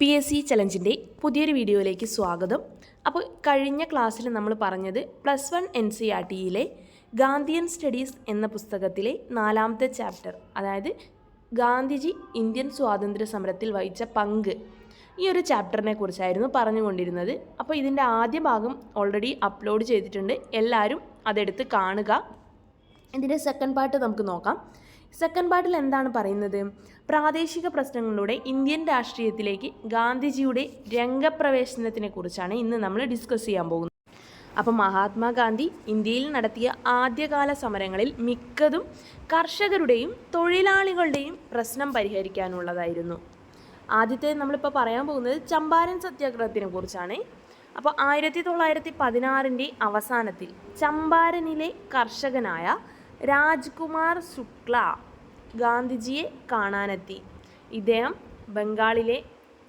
P S C ചലഞ്ചിന്റെ പുതിയൊരു വീഡിയോയിലേക്ക് സ്വാഗതം. അപ്പോൾ കഴിഞ്ഞ ക്ലാസ്സിൽ നമ്മൾ പറഞ്ഞത് plus one N C R ടിയിലെ Gandhian studies എന്ന പുസ്തകത്തിലെ നാലാമത്തെ ചാപ്റ്റർ അതായത് ഗാന്ധിജി ഇന്ത്യൻ സ്വാതന്ത്ര്യ സമരത്തിൽ വഹിച്ച പങ്ക് ഈ ഒരു ചാപ്റ്ററിനെ കുറിച്ചായിരുന്നു പറഞ്ഞുകൊണ്ടിരുന്നത്. അപ്പോൾ ഇതിന്റെ ആദ്യ ഭാഗം ഓൾറെഡി അപ്ലോഡ് ചെയ്തിട്ടുണ്ട്. എല്ലാവരും അതെടുത്ത് കാണുക. ഇതിന്റെ സെക്കൻഡ് പാർട്ട് നമുക്ക് നോക്കാം. സെക്കൻഡ് പാർട്ടിൽ എന്താണ് പറയുന്നത്? പ്രാദേശിക പ്രശ്നങ്ങളിലൂടെ ഇന്ത്യൻ രാഷ്ട്രീയത്തിലേക്ക് ഗാന്ധിജിയുടെ രംഗപ്രവേശനത്തിനെ കുറിച്ചാണ് ഇന്ന് നമ്മൾ ഡിസ്കസ് ചെയ്യാൻ പോകുന്നത്. അപ്പോൾ മഹാത്മാഗാന്ധി ഇന്ത്യയിൽ നടത്തിയ ആദ്യകാല സമരങ്ങളിൽ മിക്കതും കർഷകരുടെയും തൊഴിലാളികളുടെയും പ്രശ്നം പരിഹരിക്കാനുള്ളതായിരുന്നു. ആദ്യത്തെ നമ്മളിപ്പോൾ പറയാൻ പോകുന്നത് ചമ്പാരൻ സത്യാഗ്രഹത്തിനെ കുറിച്ചാണ്. അപ്പോൾ ആയിരത്തി തൊള്ളായിരത്തി പതിനാറിന്റെ അവസാനത്തിൽ ചമ്പാരനിലെ കർഷകനായ രാജ്കുമാർ ശുക്ല ഗാന്ധിജിയെ കാണാനെത്തി. ഇദ്ദേഹം ബംഗാളിലെ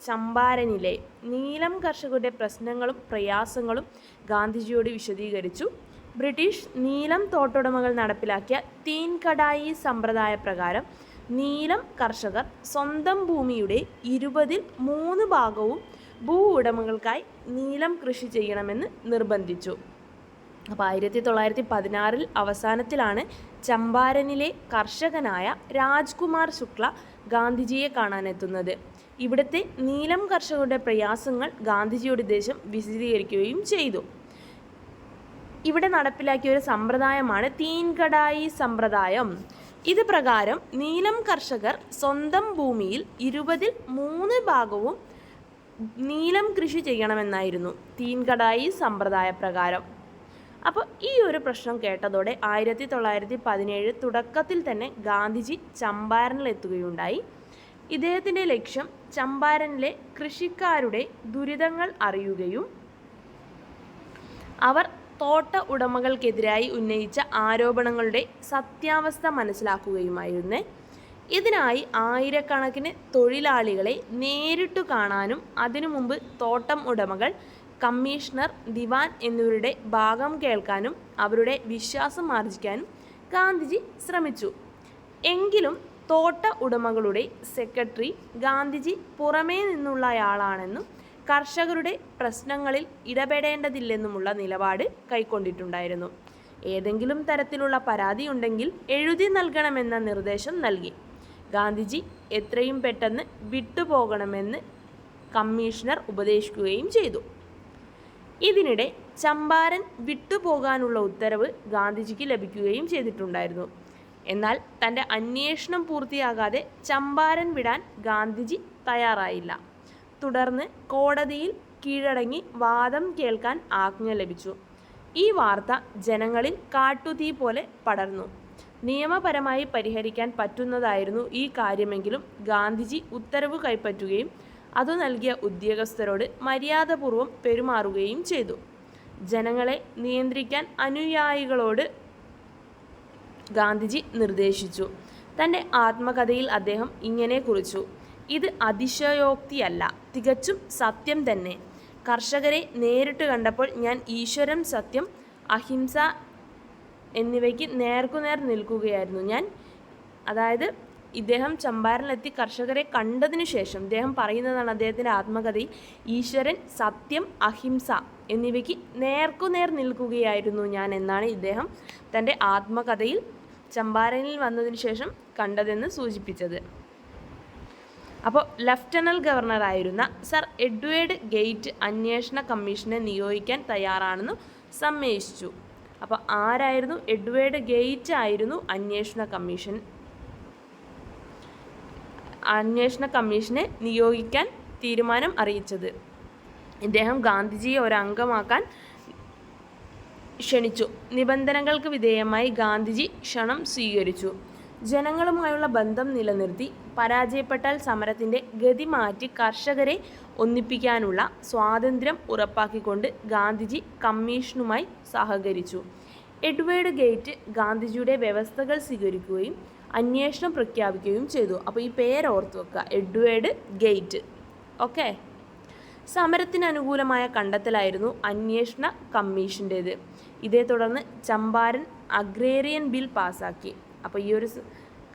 ചമ്പാരനിലെ നീലം കർഷകരുടെ പ്രശ്നങ്ങളും പ്രയാസങ്ങളും ഗാന്ധിജിയോട് വിശദീകരിച്ചു. ബ്രിട്ടീഷ് നീലം തോട്ടുടമകൾ നടപ്പിലാക്കിയ തീൻ കടായി സമ്പ്രദായ പ്രകാരം നീലം കർഷകർ സ്വന്തം ഭൂമിയുടെ ഇരുപതിൽ മൂന്ന് ഭാഗവും ഭൂ ഉടമകൾക്കായി നീലം കൃഷി ചെയ്യണമെന്ന് നിർബന്ധിച്ചു. അപ്പോൾ ആയിരത്തി തൊള്ളായിരത്തി പതിനാറിൽ അവസാനത്തിലാണ് ചമ്പാരനിലെ കർഷകനായ രാജ്കുമാർ ശുക്ല ഗാന്ധിജിയെ കാണാനെത്തുന്നത്. ഇവിടുത്തെ നീലം കർഷകരുടെ പ്രയാസങ്ങൾ ഗാന്ധിജിയുടെ ദേശം വിശദീകരിക്കുകയും ചെയ്തു. ഇവിടെ നടപ്പിലാക്കിയ ഒരു സമ്പ്രദായമാണ് തീൻകടായി സമ്പ്രദായം. ഇത് പ്രകാരം നീലം കർഷകർ സ്വന്തം ഭൂമിയിൽ ഇരുപതിൽ മൂന്ന് ഭാഗവും നീലം കൃഷി ചെയ്യണമെന്നായിരുന്നു തീൻകടായി സമ്പ്രദായ പ്രകാരം അപ്പോൾ ഈ ഒരു പ്രശ്നം കേട്ടതോടെ ആയിരത്തി തൊള്ളായിരത്തി പതിനേഴ് തുടക്കത്തിൽ തന്നെ ഗാന്ധിജി ചമ്പാരനിലെത്തുകയുണ്ടായി. ഇദ്ദേഹത്തിന്റെ ലക്ഷ്യം ചമ്പാരനിലെ കൃഷിക്കാരുടെ ദുരിതങ്ങൾ അറിയുകയും അവർ തോട്ട ഉടമകൾക്കെതിരായി ഉന്നയിച്ച ആരോപണങ്ങളുടെ സത്യാവസ്ഥ മനസ്സിലാക്കുകയുമായിരുന്നു. ഇതിനായി ആയിരക്കണക്കിന് തൊഴിലാളികളെ നേരിട്ടു കാണാനും അതിനു മുമ്പ് തോട്ടം ഉടമകൾ കമ്മീഷണർ ദിവാൻ എന്നിവരുടെ ഭാഗം കേൾക്കാനും അവരുടെ വിശ്വാസം ആർജിക്കാനും ഗാന്ധിജി ശ്രമിച്ചു. എങ്കിലും തോട്ട ഉടമകളുടെ സെക്രട്ടറി ഗാന്ധിജി പുറമേ നിന്നുള്ളയാളാണെന്നും കർഷകരുടെ പ്രശ്നങ്ങളിൽ ഇടപെടേണ്ടതില്ലെന്നുമുള്ള നിലപാട് കൈക്കൊണ്ടിട്ടുണ്ടായിരുന്നു. ഏതെങ്കിലും തരത്തിലുള്ള പരാതി ഉണ്ടെങ്കിൽ എഴുതി നൽകണമെന്ന നിർദ്ദേശം നൽകി. ഗാന്ധിജി എത്രയും പെട്ടെന്ന് വിട്ടുപോകണമെന്ന് കമ്മീഷണർ ഉപദേശിക്കുകയും ചെയ്തു. ഇതിനിടെ ചമ്പാരൻ വിട്ടുപോകാനുള്ള ഉത്തരവ് ഗാന്ധിജിക്ക് ലഭിക്കുകയും ചെയ്തിട്ടുണ്ടായിരുന്നു. എന്നാൽ തന്റെ അന്വേഷണം പൂർത്തിയാകാതെ ചമ്പാരൻ വിടാൻ ഗാന്ധിജി തയ്യാറായില്ല. തുടർന്ന് കോടതിയിൽ കീഴടങ്ങി വാദം കേൾക്കാൻ ആജ്ഞ ലഭിച്ചു. ഈ വാർത്ത ജനങ്ങളിൽ കാട്ടുതീ പോലെ പടർന്നു. നിയമപരമായി പരിഹരിക്കാൻ പറ്റുന്നതായിരുന്നു ഈ കാര്യമെങ്കിലും ഗാന്ധിജി ഉത്തരവ് കൈപ്പറ്റുകയും അതു നൽകിയ ഉദ്യോഗസ്ഥരോട് മര്യാദപൂർവം പെരുമാറുകയും ചെയ്തു. ജനങ്ങളെ നിയന്ത്രിക്കാൻ അനുയായികളോട് ഗാന്ധിജി നിർദ്ദേശിച്ചു. തന്റെ ആത്മകഥയിൽ അദ്ദേഹം ഇങ്ങനെ കുറിച്ചു. ഇത് അതിശയോക്തിയല്ല തികച്ചും സത്യം തന്നെ. കർഷകരെ നേരിട്ട് കണ്ടപ്പോൾ ഞാൻ ഈശ്വരം സത്യം അഹിംസ എന്നിവയ്ക്ക് നേർക്കുനേർ നിൽക്കുകയായിരുന്നു ഞാൻ. അതായത് ഇദ്ദേഹം ചമ്പാരനിലെത്തി കർഷകരെ കണ്ടതിനു ശേഷം ഇദ്ദേഹം പറയുന്നതാണ് അദ്ദേഹത്തിന്റെ ആത്മകഥയിൽ ഈശ്വരൻ സത്യം അഹിംസ എന്നിവയ്ക്ക് നേർക്കുനേർ നിൽക്കുകയായിരുന്നു ഞാൻ എന്നാണ് ഇദ്ദേഹം തന്റെ ആത്മകഥയിൽ ചമ്പാരനിൽ വന്നതിന് ശേഷം കണ്ടതെന്ന് സൂചിപ്പിച്ചത്. അപ്പോൾ ലഫ്റ്റനൽ ഗവർണറായിരുന്ന സർ എഡ്വേർഡ് ഗേറ്റ് അന്വേഷണ കമ്മീഷനെ നിയോഗിക്കാൻ തയ്യാറാണെന്ന് സമ്മേശിച്ചു അപ്പോൾ ആരായിരുന്നു? എഡ്വേർഡ് ഗേറ്റ് ആയിരുന്നു അന്വേഷണ കമ്മീഷൻ. അന്വേഷണ കമ്മീഷനെ നിയോഗിക്കാൻ തീരുമാനം അറിയിച്ചത്. ഇദ്ദേഹം ഗാന്ധിജിയെ ഒരംഗമാക്കാൻ ക്ഷണിച്ചു. നിബന്ധനകൾക്ക് വിധേയമായി ഗാന്ധിജി ക്ഷണം സ്വീകരിച്ചു. ജനങ്ങളുമായുള്ള ബന്ധം നിലനിർത്തി പരാജയപ്പെട്ടാൽ സമരത്തിന്റെ ഗതി മാറ്റി കർഷകരെ ഒന്നിപ്പിക്കാനുള്ള സ്വാതന്ത്ര്യം ഉറപ്പാക്കിക്കൊണ്ട് ഗാന്ധിജി കമ്മീഷനുമായി സഹകരിച്ചു. എഡ്വേർഡ് ഗേറ്റ് ഗാന്ധിജിയുടെ വ്യവസ്ഥകൾ സ്വീകരിക്കുകയും അന്വേഷണം പ്രഖ്യാപിക്കുകയും ചെയ്തു. അപ്പോൾ ഈ പേര് ഓർത്ത് വെക്കുക. Edward Gait. ഓക്കെ? സമരത്തിന് അനുകൂലമായ കണ്ടെത്തലായിരുന്നു അന്വേഷണ കമ്മീഷന്റേത്. ഇതേ തുടർന്ന് ചമ്പാരൻ അഗ്രേറിയൻ ബിൽ പാസാക്കി. അപ്പോൾ ഈ ഒരു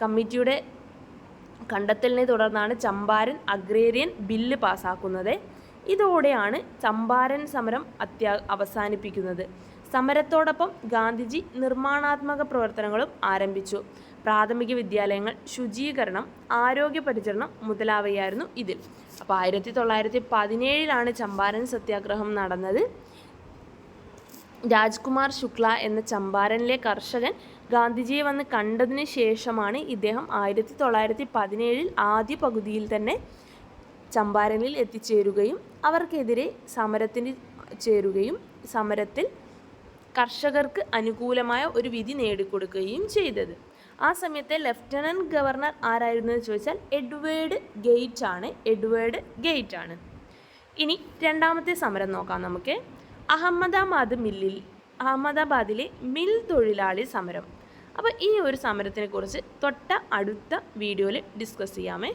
കമ്മിറ്റിയുടെ കണ്ടെത്തലിനെ തുടർന്നാണ് ചമ്പാരൻ അഗ്രേറിയൻ ബില്ല് പാസ്സാക്കുന്നത് ഇതോടെയാണ് ചമ്പാരൻ സമരം അത്യാ അവസാനിപ്പിക്കുന്നത്. സമരത്തോടൊപ്പം ഗാന്ധിജി നിർമ്മാണാത്മക പ്രവർത്തനങ്ങളും ആരംഭിച്ചു. പ്രാഥമിക വിദ്യാലയങ്ങൾ ശുചീകരണം ആരോഗ്യ പരിചരണം മുതലാവയായിരുന്നു ഇതിൽ. അപ്പോൾ ആയിരത്തി തൊള്ളായിരത്തി പതിനേഴിലാണ് ചമ്പാരൻ സത്യാഗ്രഹം നടന്നത്. രാജ്കുമാർ ശുക്ല എന്ന ചമ്പാരനിലെ കർഷകൻ ഗാന്ധിജിയെ വന്ന് കണ്ടതിന് ശേഷമാണ് ഇദ്ദേഹം ആയിരത്തി തൊള്ളായിരത്തി പതിനേഴിൽ ആദ്യ പകുതിയിൽ തന്നെ ചമ്പാരനിൽ എത്തിച്ചേരുകയും അവർക്കെതിരെ സമരത്തിന് ചേരുകയും സമരത്തിൽ കർഷകർക്ക് അനുകൂലമായ ഒരു വിധി നേടിക്കൊടുക്കുകയും ചെയ്തത്. ആ സമയത്തെ ലെഫ്റ്റനന്റ് ഗവർണർ ആരായിരുന്നു എന്ന് ചോദിച്ചാൽ എഡ്വേർഡ് ഗേറ്റ് ആണ് എഡ്വേർഡ് ഗേറ്റ് ആണ് ഇനി രണ്ടാമത്തെ സമരം നോക്കാം നമുക്ക്. അഹമ്മദാബാദ് മില്ലിൽ അഹമ്മദാബാദിലെ മിൽ തൊഴിലാളി സമരം. അപ്പോൾ ഈ ഒരു സമരത്തിനെക്കുറിച്ച് തൊട്ട അടുത്ത വീഡിയോയിൽ ഡിസ്കസ് ചെയ്യാമേ.